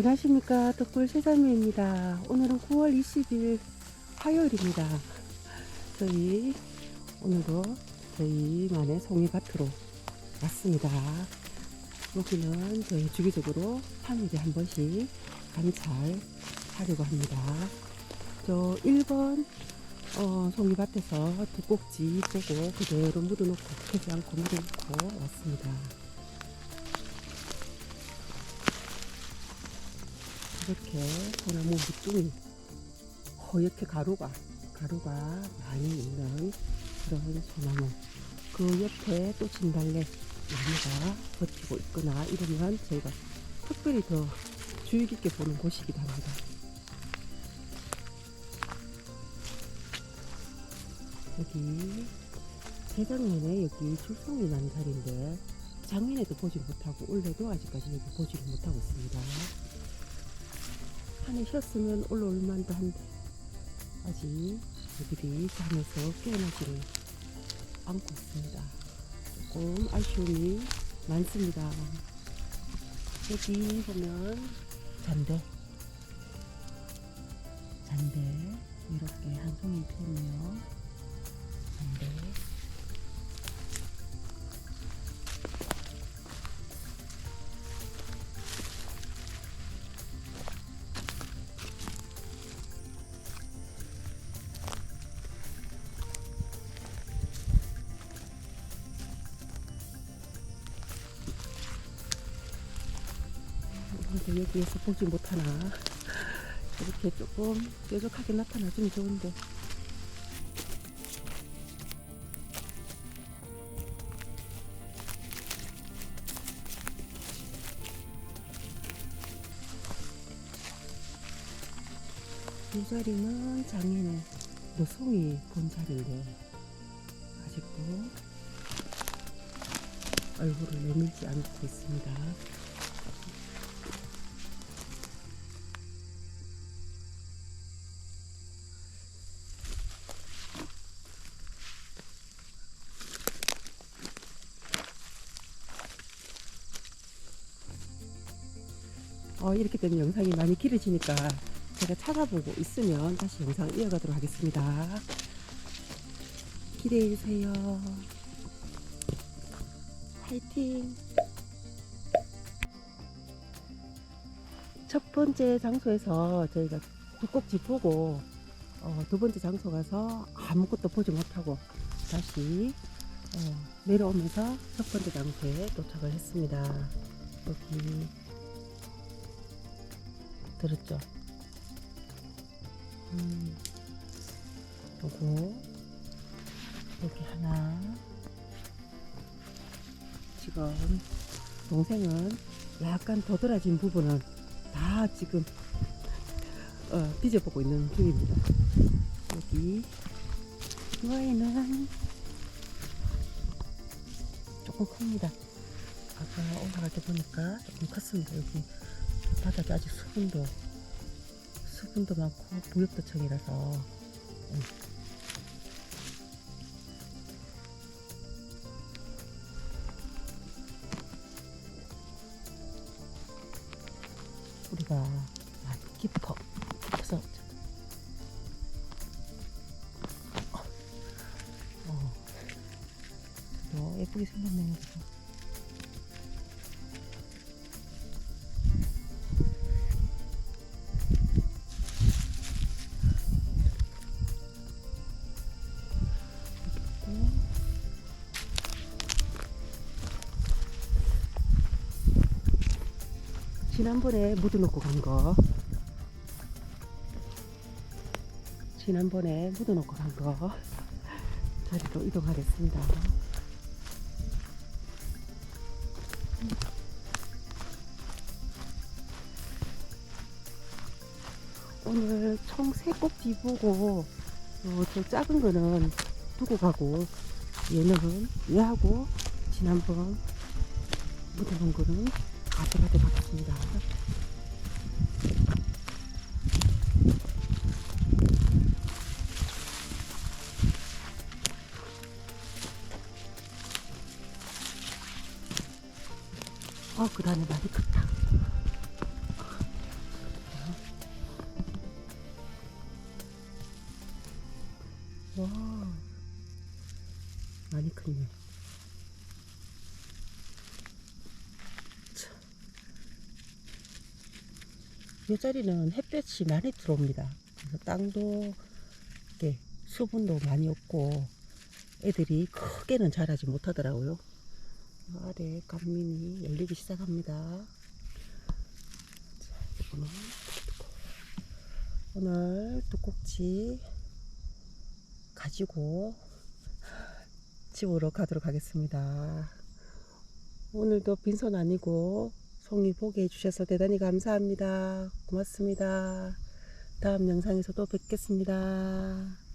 안녕하십니까. 덕불 세상매입니다. 오늘은 9월 20일 화요일입니다. 저희 오늘도 저희만의 송이밭으로 왔습니다. 여기는 저희 주기적으로 3일에 한 번씩 관찰하려고 합니다. 저 1번 어, 송이밭에서 두 꼭지 보고 그대로 묻어놓고 캐지 않고 묻어놓고 왔습니다 이렇게 소나무 밑둥이 허옇게 가루가 가루가 많이 있는 그런 소나무 그 옆에 또 진달래 나무가 버티고 있거나 이러면 저희가 특별히 더 주의 깊게 보는 곳이기도 합니다. 여기 재작년에 여기 출송이 난 자리인데 작년에도 보지 못하고 올해도 아직까지 보지를 못하고 있습니다. 한해 쉬었으면 올라올 만도 한데 아직 애들이 잠에서 깨어나지를 않고 있습니다. 조금 아쉬움이 많습니다. 여기 보면 잔대 잔대 이렇게 한 송이 피었네요. 잔대 근데 여기에서 보지 못하나 이렇게 조금 뾰족하게 나타나주면 좋은데 이 자리는 작년에 노송이 본 자리인데 아직도 얼굴을 내밀지 않고 있습니다. 어, 이렇게 되면 영상이 많이 길어지니까 제가 찾아보고 있으면 다시 영상 이어가도록 하겠습니다. 기대해 주세요. 파이팅! 첫 번째 장소에서 저희가 두 꼭지 보고 어, 두 번째 장소 가서 아무것도 보지 못하고 다시 어, 내려오면서 첫 번째 장소에 도착을 했습니다. 여기 들었죠? 음, 요거 여기 하나 지금 동생은 약간 도드라진 부분은 다 지금 어, 빚어보고 있는 중입니다. 여기 이 아이는 조금 큽니다. 아까 올라갈 때 보니까 조금 컸습니다. 여기 바닥에 아직 수분도 수분도 많고 부엽도청이라서 음. 우리가 많이 깊어 깊어서 어, 어, 예쁘게 생겼네요. 지난번에 묻어놓고 간 거. 지난번에 묻어놓고 간 거. 자리로 이동하겠습니다. 오늘 총세 꼭지 보고 어, 저 작은 거는 두고 가고 얘는 얘하고 지난번 묻어놓은 거는 아들한테 받았습니다. 어, 그 다음에 많이 컸다. 와, 많이 컸네. 이 자리는 햇볕이 많이 들어옵니다. 그래서 땅도 이렇게 수분도 많이 없고 애들이 크게는 자라지 못하더라고요. 아래 감민이 열리기 시작합니다. 오늘 두꼭지 가지고 집으로 가도록 하겠습니다. 오늘도 빈손 아니고 송이 보게 해주셔서 대단히 감사합니다. 고맙습니다. 다음 영상에서 또 뵙겠습니다.